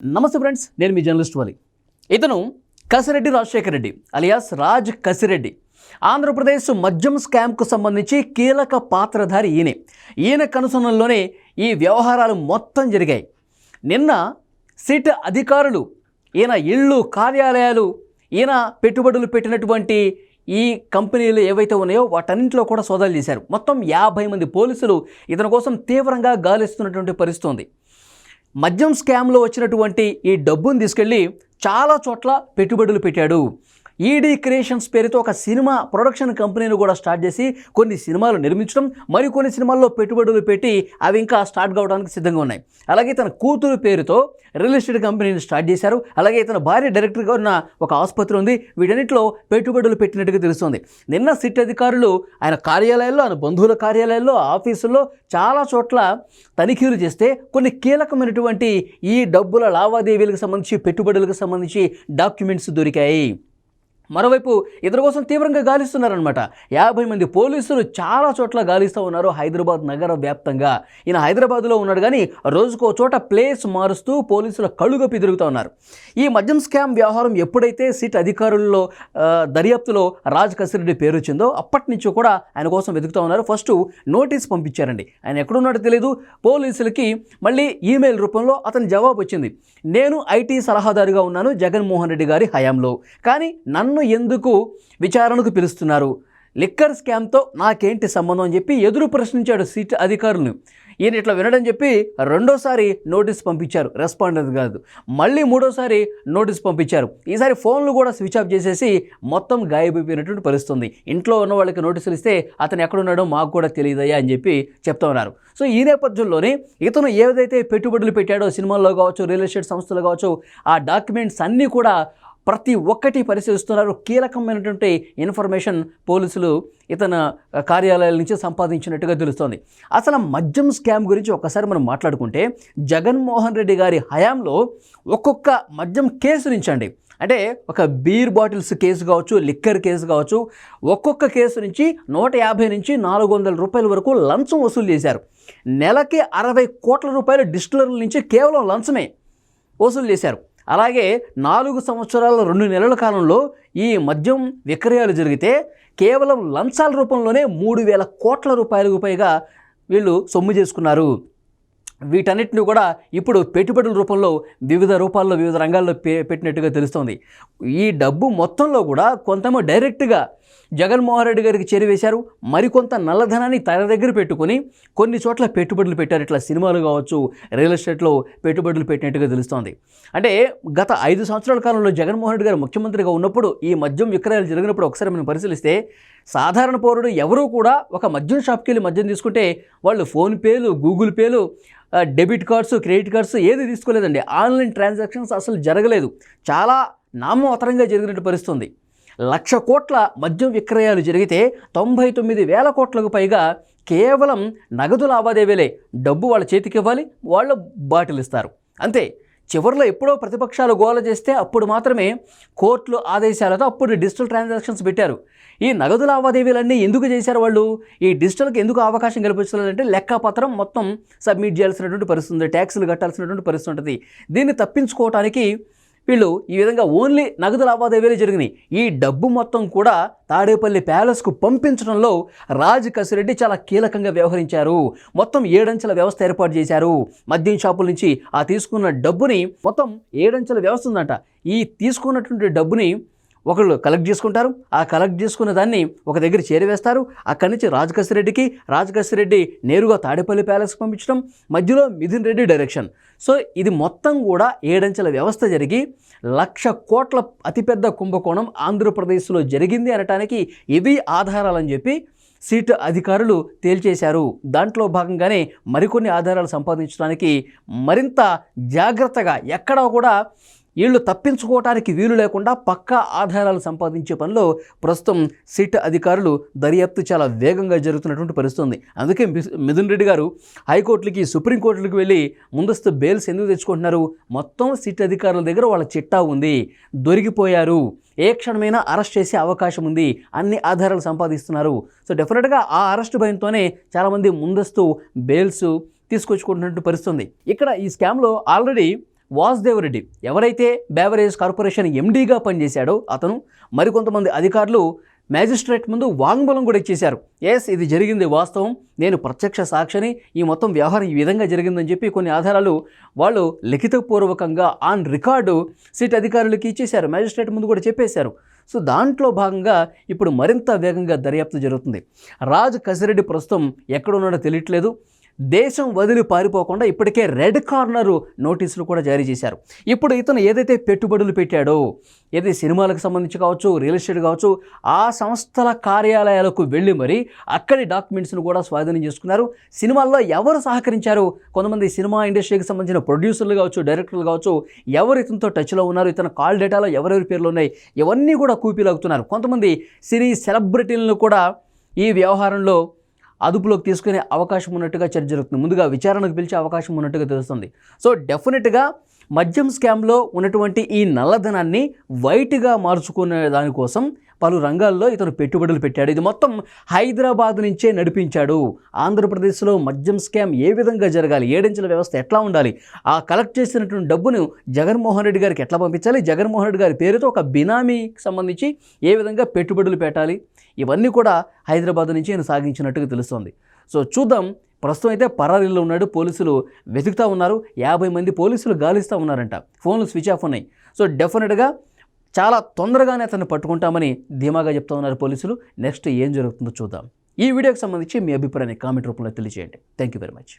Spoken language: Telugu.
నమస్తే ఫ్రెండ్స్ నేను మీ జర్నలిస్ట్ వాలి. ఇతను కసిరెడ్డి రాజశేఖర రెడ్డి అలియాస్ రాజ్ కసిరెడ్డి. ఆంధ్రప్రదేశ్ మద్యం స్కామ్కు సంబంధించి కీలక పాత్రధారి ఈయనే. ఈయన కనుసనల్లోనే ఈ వ్యవహారాలు మొత్తం జరిగాయి. నిన్న సిట్ అధికారులు ఈయన ఇళ్ళు కార్యాలయాలు ఈయన పెట్టుబడులు పెట్టినటువంటి ఈ కంపెనీలు ఏవైతే ఉన్నాయో వాటన్నింటిలో కూడా సోదాలు చేశారు. మొత్తం యాభై మంది పోలీసులు ఇతని కోసం తీవ్రంగా గాలిస్తున్నటువంటి పరిస్థితి ఉంది. మద్యం స్కామ్లో వచ్చినటువంటి ఈ డబ్బును తీసుకెళ్ళి చాలా చోట్ల పెట్టుబడులు పెట్టాడు. ఈడీ క్రియేషన్స్ పేరుతో ఒక సినిమా ప్రొడక్షన్ కంపెనీని కూడా స్టార్ట్ చేసి కొన్ని సినిమాలు నిర్మించడం మరికొన్ని సినిమాల్లో పెట్టుబడులు పెట్టి అవి ఇంకా స్టార్ట్ కావడానికి సిద్ధంగా ఉన్నాయి. అలాగే తన కూతురు పేరుతో రియల్ ఎస్టేట్ కంపెనీని స్టార్ట్ చేశారు. అలాగే తన భార్య డైరెక్టర్గా ఉన్న ఒక ఆసుపత్రి ఉంది. వీటన్నిటిలో పెట్టుబడులు పెట్టినట్టుగా తెలుస్తుంది. నిన్న సిట్ అధికారులు ఆయన కార్యాలయాల్లో ఆయన బంధువుల కార్యాలయాల్లో ఆఫీసుల్లో చాలా చోట్ల తనిఖీలు చేస్తే కొన్ని కీలకమైనటువంటి ఈ డబ్బుల లావాదేవీలకు సంబంధించి పెట్టుబడులకు సంబంధించి డాక్యుమెంట్స్ దొరికాయి. మరోవైపు ఇద్దరు కోసం తీవ్రంగా గాలిస్తున్నారనమాట యాభై మంది పోలీసులు చాలా చోట్ల గాలిస్తూ ఉన్నారు హైదరాబాద్ నగర వ్యాప్తంగా. ఈయన హైదరాబాద్లో ఉన్నాడు కానీ రోజుకో చోట ప్లేస్ మారుస్తూ పోలీసుల కళ్ళుగప్పి తిరుగుతూ ఉన్నారు. ఈ మద్యం స్కామ్ వ్యవహారం ఎప్పుడైతే సిట్ అధికారుల్లో దర్యాప్తులో రాజ్ కసిరెడ్డి పేరు వచ్చిందో అప్పటి నుంచి కూడా ఆయన కోసం వెతుకుతూ ఉన్నారు. ఫస్ట్ నోటీస్ పంపించారండి. ఆయన ఎక్కడున్నాడో తెలియదు పోలీసులకి మళ్ళీ ఈమెయిల్ రూపంలో అతని జవాబు వచ్చింది. నేను ఐటీ సలహాదారుగా ఉన్నాను జగన్మోహన్ రెడ్డి గారి హయాంలో. కానీ నన్ను ఎందుకు విచారణకు పిలుస్తున్నారు? లిక్కర్ స్కామ్తో నాకేంటి సంబంధం అని చెప్పి ఎదురు ప్రశ్నించాడు సీట్ అధికారులను ఈయన ఇట్లా వినడం చెప్పి రెండోసారి నోటీస్ పంపించారు. రెస్పాండెంట్ కాదు. మళ్ళీ మూడోసారి నోటీస్ పంపించారు. ఈసారి ఫోన్లు కూడా స్విచ్ ఆఫ్ చేసేసి మొత్తం గాయబైపోయినటువంటి పరిస్థితుంది. ఇంట్లో ఉన్న వాళ్ళకి నోటీసులు ఇస్తే అతను ఎక్కడున్నాడో మాకు కూడా తెలియదయ్యా అని చెప్పి చెప్తా ఉన్నారు. సో ఈ నేపథ్యంలోనే ఇతను ఏదైతే పెట్టుబడులు పెట్టాడో సినిమాల్లో కావచ్చు రియల్ ఎస్టేట్ సంస్థలు కావచ్చు ఆ డాక్యుమెంట్స్ అన్నీ కూడా ప్రతి ఒక్కటి పరిశీలిస్తున్నారు. కీలకమైనటువంటి ఇన్ఫర్మేషన్ పోలీసులు ఇతను కార్యాలయాల నుంచి సంపాదించినట్టుగా తెలుస్తోంది. అసలు మద్యం స్కామ్ గురించి ఒక్కసారి మనం మాట్లాడుకుంటే జగన్మోహన్ రెడ్డి గారి హయాంలో ఒక్కొక్క మద్యం కేసు నుంచి అండి అంటే ఒక బీర్ బాటిల్స్ కేసు కావచ్చు లిక్కర్ కేసు కావచ్చు ఒక్కొక్క కేసు నుంచి నూట యాభై నుంచి నాలుగు వందల రూపాయల వరకు లంచం వసూలు చేశారు. నెలకి అరవై కోట్ల రూపాయల డిస్టిలర్ల నుంచి కేవలం లంచమే వసూలు చేశారు. అలాగే నాలుగు సంవత్సరాల రెండు నెలల కాలంలో ఈ మద్యం విక్రయాలు జరిగితే కేవలం లంచాల రూపంలోనే మూడు వేల కోట్ల రూపాయలకు పైగా వీళ్ళు సొమ్ము చేసుకున్నారు. వీటన్నిటిని కూడా ఇప్పుడు పెట్టుబడుల రూపంలో వివిధ రూపాల్లో వివిధ రంగాల్లో పె పెట్టినట్టుగా తెలుస్తోంది. ఈ డబ్బు మొత్తంలో కూడా కొంతమో డైరెక్ట్గా జగన్మోహన్ రెడ్డి గారికి చేరివేశారు మరికొంత నల్లధనాన్ని తన దగ్గర పెట్టుకొని కొన్ని చోట్ల పెట్టుబడులు పెట్టారు. ఇట్లా సినిమాలు కావచ్చు రియల్ ఎస్టేట్లో పెట్టుబడులు పెట్టినట్టుగా తెలుస్తోంది. అంటే గత ఐదు సంవత్సరాల కాలంలో జగన్మోహన్ రెడ్డి గారు ముఖ్యమంత్రిగా ఉన్నప్పుడు ఈ మద్యం విక్రయాలు జరిగినప్పుడు ఒకసారి మనం పరిశీలిస్తే సాధారణ పౌరుడు ఎవరూ కూడా ఒక మద్యం షాప్కి వెళ్ళి మద్యం తీసుకుంటే వాళ్ళు ఫోన్పేలు గూగుల్ పేలు డెబిట్ కార్డ్స్ క్రెడిట్ కార్డ్స్ ఏది తీసుకోలేదండి. ఆన్లైన్ ట్రాన్సాక్షన్స్ అసలు జరగలేదు. చాలా నామమాత్రంగా జరిగినట్టు పరిస్థితుంది. లక్ష కోట్ల మద్యం విక్రయాలు జరిగితే తొంభై తొమ్మిది వేల కోట్లకు పైగా కేవలం నగదు లావాదేవీలే. డబ్బు వాళ్ళ చేతికి ఇవ్వాలి వాళ్ళు బాటిల్ ఇస్తారు అంతే. చివరిలో ఎప్పుడో ప్రతిపక్షాలు గోల చేస్తే అప్పుడు మాత్రమే కోర్టులు ఆదేశాలతో అప్పుడు డిజిటల్ ట్రాన్సాక్షన్స్ పెట్టారు. ఈ నగదు లావాదేవీలన్నీ ఎందుకు చేశారు వాళ్ళు? ఈ డిజిటల్కి ఎందుకు అవకాశం కల్పించాలంటే లెక్కపత్రం మొత్తం సబ్మిట్ చేయాల్సినటువంటి పరిస్థితి ఉంది ట్యాక్సులు కట్టాల్సినటువంటి పరిస్థితి ఉంటుంది. దీన్ని తప్పించుకోవటానికి వీళ్ళు ఈ విధంగా ఓన్లీ నగదు లావాదేవీలు జరిగినాయి. ఈ డబ్బు మొత్తం కూడా తాడేపల్లి ప్యాలెస్కు పంపించడంలో రాజ్ కసిరెడ్డి చాలా కీలకంగా వ్యవహరించారు. మొత్తం ఏడంచెల వ్యవస్థ ఏర్పాటు చేశారు. మద్యం షాపుల నుంచి ఆ తీసుకున్న డబ్బుని మొత్తం ఏడంచెల వ్యవస్థ ఉందంట. ఈ తీసుకున్నటువంటి డబ్బుని ఒకళ్ళు కలెక్ట్ చేసుకుంటారు. ఆ కలెక్ట్ చేసుకున్న దాన్ని ఒక దగ్గర చేరివేస్తారు. అక్కడి నుంచి రాజకసిరెడ్డికి రాజకసిరెడ్డి నేరుగా తాడేపల్లి ప్యాలెస్కి పంపించడం మధ్యలో మిథున్ రెడ్డి డైరెక్షన్ సో ఇది మొత్తం కూడా ఏడంచెల వ్యవస్థ జరిగి లక్ష కోట్ల అతిపెద్ద కుంభకోణం ఆంధ్రప్రదేశ్లో జరిగింది అనటానికి ఇవి ఆధారాలని చెప్పి సీటు అధికారులు తేల్చేశారు. దాంట్లో భాగంగానే మరికొన్ని ఆధారాలు సంపాదించడానికి మరింత జాగ్రత్తగా ఎక్కడా కూడా వీళ్ళు తప్పించుకోవటానికి వీలు లేకుండా పక్కా ఆధారాలు సంపాదించే పనిలో ప్రస్తుతం సిట్ అధికారులు దర్యాప్తు చాలా వేగంగా జరుగుతున్నటువంటి పరిస్థితుంది. అందుకే మిథున్ రెడ్డి గారు హైకోర్టులకి సుప్రీంకోర్టులకు వెళ్ళి ముందస్తు బెయిల్స్ ఎందుకు తెచ్చుకుంటున్నారు? మొత్తం సిట్ అధికారుల దగ్గర వాళ్ళ చిట్టా ఉంది. దొరికిపోయారు. ఏ క్షణమైనా అరెస్ట్ చేసే అవకాశం ఉంది. అన్ని ఆధారాలు సంపాదిస్తున్నారు. సో డెఫినెట్గా ఆ అరెస్ట్ భయంతోనే చాలామంది ముందస్తు బెయిల్స్ తీసుకొచ్చుకుంటున్నట్టు పరిస్థితుంది. ఇక్కడ ఈ స్కామ్లో ఆల్రెడీ వాసుదేవ్ రెడ్డి ఎవరైతే బేవరేజ్ కార్పొరేషన్ ఎండీగా పనిచేశాడో అతను మరికొంతమంది అధికారులు మ్యాజిస్ట్రేట్ ముందు వాంగ్మూలం కూడా ఇచ్చేశారు. ఎస్ ఇది జరిగింది వాస్తవం. నేను ప్రత్యక్ష సాక్షిని. ఈ మొత్తం వ్యవహారం ఈ విధంగా జరిగిందని చెప్పి కొన్ని ఆధారాలు వాళ్ళు లిఖితపూర్వకంగా ఆన్ రికార్డు సిట్ అధికారులకి ఇచ్చేశారు. మ్యాజిస్ట్రేట్ ముందు కూడా చెప్పేశారు. సో దాంట్లో భాగంగా ఇప్పుడు మరింత వేగంగా దర్యాప్తు జరుగుతుంది. రాజ్ కసిరెడ్డి ప్రస్తుతం ఎక్కడున్నాడో తెలియట్లేదు. దేశం వదిలి పారిపోకుండా ఇప్పటికే రెడ్ కార్నర్ నోటీసులు కూడా జారీ చేశారు. ఇప్పుడు ఇతను ఏదైతే పెట్టుబడులు పెట్టాడో ఏదైతే సినిమాలకు సంబంధించి కావచ్చు రియల్ ఎస్టేట్ కావచ్చు ఆ సంస్థల కార్యాలయాలకు వెళ్ళి మరి అక్కడి డాక్యుమెంట్స్ను కూడా స్వాధీనం చేసుకున్నారు. సినిమాల్లో ఎవరు సహకరించారు? కొంతమంది సినిమా ఇండస్ట్రీకి సంబంధించిన ప్రొడ్యూసర్లు కావచ్చు డైరెక్టర్లు కావచ్చు ఎవరు ఇతనితో టచ్లో ఉన్నారు? ఇతని కాల్ డేటాలో ఎవరెవరి పేర్లు ఉన్నాయి? ఇవన్నీ కూడా కూపీలాగుతున్నారు కొంతమంది సినీ సెలబ్రిటీలను కూడా ఈ వ్యవహారంలో అదుపులోకి తీసుకునే అవకాశం ఉన్నట్టుగా చర్చ జరుగుతుంది. ముందుగా విచారణకు పిలిచే అవకాశం ఉన్నట్టుగా తెలుస్తుంది. సో డెఫినెట్గా మద్యం స్కామ్లో ఉన్నటువంటి ఈ నల్లధనాన్ని వైట్గా మార్చుకునే దానికోసం పలు రంగాల్లో ఇతను పెట్టుబడులు పెట్టాడు. ఇది మొత్తం హైదరాబాద్ నుంచే నడిపించాడు. ఆంధ్రప్రదేశ్లో మద్యం స్కామ్ ఏ విధంగా జరగాలి? ఏడించల వ్యవస్థ ఎట్లా ఉండాలి? ఆ కలెక్ట్ చేసినటువంటి డబ్బును జగన్మోహన్ రెడ్డి గారికి ఎట్లా పంపించాలి? జగన్మోహన్ రెడ్డి గారి పేరుతో ఒక బినామీకి సంబంధించి ఏ విధంగా పెట్టుబడులు పెట్టాలి? ఇవన్నీ కూడా హైదరాబాద్ నుంచి ఆయన సాగించినట్టుగా తెలుస్తోంది. సో చూద్దాం. ప్రస్తుతం అయితే పరారీలో ఉన్నాడు. పోలీసులు వెతుకుతూ ఉన్నారు. యాభై మంది పోలీసులు గాలిస్తూ ఉన్నారంట. ఫోన్లు స్విచ్ ఆఫ్ ఉన్నాయి. సో డెఫినెట్గా చాలా తొందరగానే అతన్ని పట్టుకుంటామని ధీమాగా చెప్తా ఉన్నారు పోలీసులు. నెక్స్ట్ ఏం జరుగుతుందో చూద్దాం. ఈ వీడియోకి సంబంధించి మీ అభిప్రాయాన్ని కామెంట్ రూపంలో తెలియజేయండి. Thank you very much